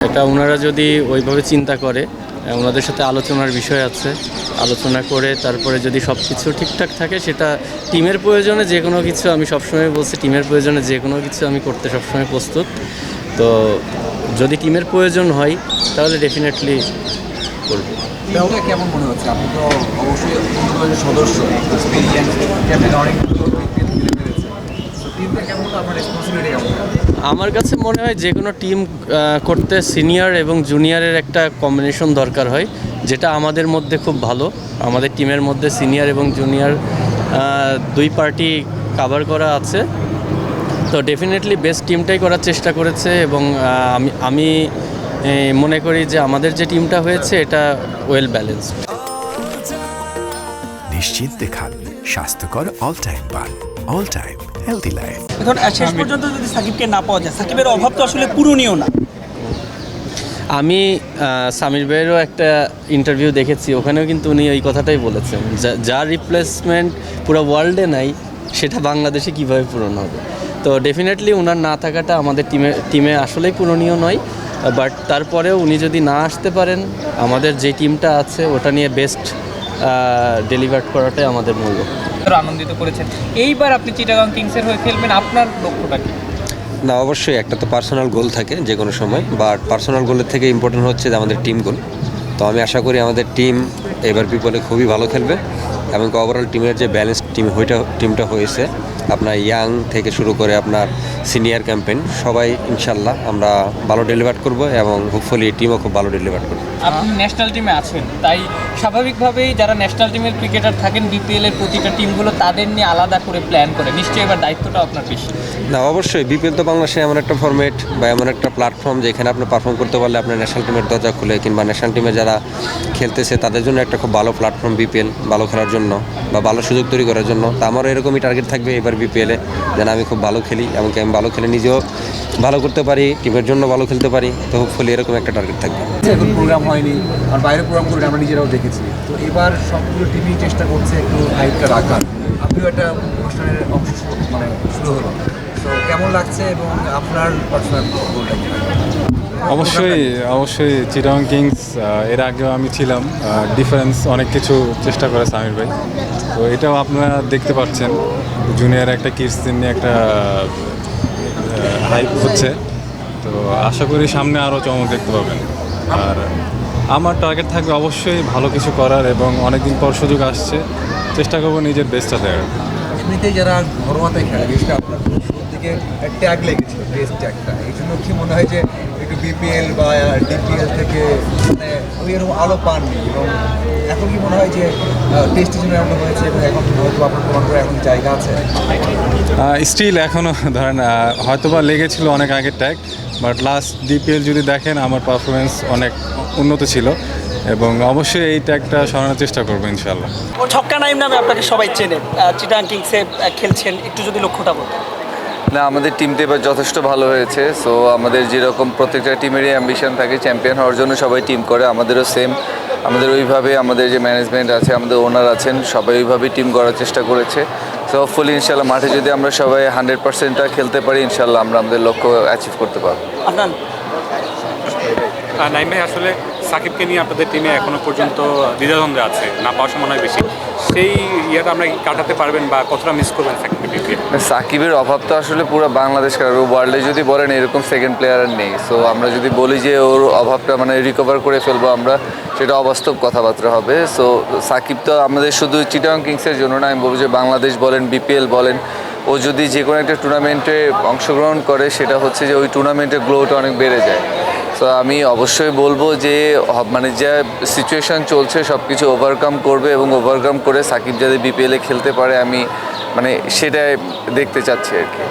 এটা ওনারা যদি ওইভাবে চিন্তা করে ওনাদের সাথে আলোচনার বিষয় আছে। আলোচনা করে তারপরে যদি সব কিছু ঠিকঠাক থাকে, সেটা টিমের প্রয়োজনে যে কোনো কিছু আমি সবসময় বলছি, টিমের প্রয়োজনে যে কোনো কিছু আমি করতে সবসময় প্রস্তুত। তো যদি টিমের প্রয়োজন হয়, তাহলে ডেফিনেটলি করব। কেমন মনে হচ্ছে? আপনি তো অবশ্যই সদস্য আমার কাছে মনে হয় যে কোনো টিম করতে সিনিয়র এবং জুনিয়রের একটা কম্বিনেশন দরকার হয় যেটা আমাদের মধ্যে খুব ভালো। আমাদের টিমের মধ্যে সিনিয়র এবং জুনিয়র দুই পার্টি কাভার করা আছে। তো ডেফিনেটলি বেস্ট টিমটাই করার চেষ্টা করেছে এবং আমি আমি মনে করি যে আমাদের যে টিমটা হয়েছে এটা ওয়েল ব্যালেন্সড নিশ্চিন্তে খান স্বাস্থ্যকর অল টাইম পান অল টাইম হেলদি লাইফ এখন শেষ পর্যন্ত যদি সাকিবকে না পাওয়া যায় সাকিবের অভাব তো আসলে পূরণীয় না। আমি সামির ভাইয়েরও একটা ইন্টারভিউ দেখেছি ওখানেও কিন্তু উনি ওই কথাটাই বলেছেন যা- যার রিপ্লেসমেন্ট পুরো ওয়ার্ল্ডে নাই সেটা বাংলাদেশে কীভাবে পূরণ হবে? তো ডেফিনেটলি ওনার না থাকাটা আমাদের টিমে টিমে আসলেই পূরণীয় নয় বাট তারপরেও উনি যদি না আসতে পারেন আমাদের যে টিমটা আছে ওটা নিয়ে বেস্ট ডেলিভার করাটাই আমাদের মূল লক্ষ্য। আনন্দিত করেছেন। এইবার আপনি চিটাগাং কিংসের হয়ে খেলবেন, আপনার লক্ষ্যটা কি? না, অবশ্যই একটা তো পার্সোনাল গোল থাকে যে কোনো সময় বাট পার্সোনাল গোলের থেকে ইম্পর্টেন্ট হচ্ছে যে আমাদের টিম গোল তো আমি আশা করি আমাদের টিম এবার পিপলে খুবই ভালো খেলবে এবং ওভারঅল টিমের যে ব্যালেন্স টিম হইটা টিমটা হয়েছে আপনার ইয়াং থেকে শুরু করে আপনার সিনিয়র ক্যাম্পেইন সবাই ইনশাল্লাহ আমরা ভালো ডেলিভার করব এবং হোপফুলি টিমও খুব ভালো ডেলিভার করবে। আপনি ন্যাশনাল টিমে আছেন তাই স্বাভাবিকভাবেই যারা ন্যাশনাল টিমের ক্রিকেটার থাকেন বিপিএল এর প্রতিটা টিমগুলো তাদের নিয়ে আলাদা করে প্ল্যান করে। নিশ্চয়ই এবার দায়িত্বটা আপনার বেশি। না অবশ্যই বিপিএল তো বাংলাদেশে এমন একটা ফরম্যাট বা এমন একটা প্ল্যাটফর্ম যেখানে আপনি পারফর্ম করতে পারলে আপনার ন্যাশনাল টিমের দরজা খুলে কিংবা ন্যাশনাল টিমে যারা খেলতেছে তাদের জন্য একটা খুব ভালো প্ল্যাটফর্ম বিপিএল ভালো খেলার জন্য বা ভালো সুযোগ তৈরি করার জন্য। তা আমারও এরকমই টার্গেট থাকবে এবার বিপিএলে যেন আমি খুব ভালো খেলি এমনকি আমি ভালো খেলে নিজেও ভালো করতে পারি টিমের জন্য ভালো খেলতে পারি। তো হোপফুলি এরকম একটা টার্গেট থাকবে। এখন প্রোগ্রাম হয়নি, আর বাইরে প্রোগ্রাম করে আমরা নিজেরাও দেখেছি। তো এবার সবগুলো টিমই চেষ্টা করছে একটু হাইটটা রাখার। আপনিও একটা অনুষ্ঠানের অংশ মানে শুরু হলো। লাগছে এবং আপনার পার্সোনাল গোলটা কি? অবশ্যই অবশ্যই চিটাং কিংস এর আগেও আমি ছিলাম। ডিফারেন্স অনেক কিছু চেষ্টা করে সামির ভাই। তো এটাও আপনারা দেখতে পাচ্ছেন জুনিয়র একটা কিডস নিয়ে একটা হাইপ হচ্ছে। তো আশা করি সামনে আরও চমক দেখতে পাবেন। আর আমার টার্গেট থাকবে অবশ্যই ভালো কিছু করার এবং অনেকদিন পর সুযোগ আসছে। চেষ্টা করব নিজের বেস্টটা দেওয়ার। এমনিতেই যারা ঘরোয়াতে খেলে আপনার দিকে ট্যাগ লেগেছিল টেস্ট ট্যাগটা এই জন্য কি মনে হয় যে একটু বিপিএল বা ডিপিএল থেকে মানে ওই এরকম আলো পাননি এবং এখন কি মনে হয় যে টেস্ট হিসেবে এমন হয়েছে এবং এখন হয়তো আপনার প্রমাণ করে এখন জায়গা আছে? স্টিল এখনও ধরেন হয়তোবা লেগেছিল অনেক আগের ট্যাগ বাট লাস্ট ডিপিএল যদি দেখেন আমার পারফরমেন্স অনেক উন্নত ছিল এবং অবশ্যই এই ট্যাগটা সরানোর চেষ্টা করব ইনশাল্লাহ ও ছক্কা নাইম নামে আপনাকে সবাই চেনে চিটাং কিংসে খেলছেন একটু যদি লক্ষ্যটা বলতেন। না আমাদের টিমটা এবার যথেষ্ট ভালো হয়েছে সো আমাদের যেরকম প্রত্যেকটা টিমেরই অ্যাম্বিশন থাকে চ্যাম্পিয়ন হওয়ার জন্য সবাই টিম করে আমাদেরও সেম আমাদের ওইভাবে আমাদের যে ম্যানেজমেন্ট আছে আমাদের ওনার আছেন সবাই ওইভাবেই টিম করার চেষ্টা করেছে। সো ফুলি ইনশাল্লাহ মাঠে যদি আমরা সবাই হান্ড্রেড পার্সেন্টটা খেলতে পারি ইনশাল্লাহ আমরা আমাদের লক্ষ্য অ্যাচিভ করতে পারব। আপনার? নাইম ভাই আসলে সাকিবকে নিয়ে আপনাদের টিমে এখনও পর্যন্ত দ্বিধাদ্বন্দ্বে আছে, না পাওয়ার সম্ভাবনা বেশি। সেই ইয়েটা আমরা কাটাতে পারবেন বা কতটা মিস করবেন সাকিবের অভাব তো আসলে পুরো বাংলাদেশ ওয়ার্ল্ডে যদি বলেন এরকম সেকেন্ড প্লেয়ার আর নেই। সো আমরা যদি বলি যে ওর অভাবটা মানে রিকভার করে ফেলব আমরা, সেটা অবাস্তব কথাবার্তা হবে। সো সাকিব তো আমাদের শুধু চিটাং কিংসের জন্য না, আমি বলব যে বাংলাদেশ বলেন বিপিএল বলেন ও যদি যে কোনো একটা টুর্নামেন্টে অংশগ্রহণ করে, সেটা হচ্ছে যে ওই টুর্নামেন্টের গ্লোটা অনেক বেড়ে যায়। তো আমি অবশ্যই বলব যে মানে যা সিচুয়েশান চলছে সব কিছু ওভারকাম করবে এবং ওভারকাম করে সাকিব যাদের বিপিএলে খেলতে পারে, আমি মানে সেটাই দেখতে চাচ্ছি আর কি।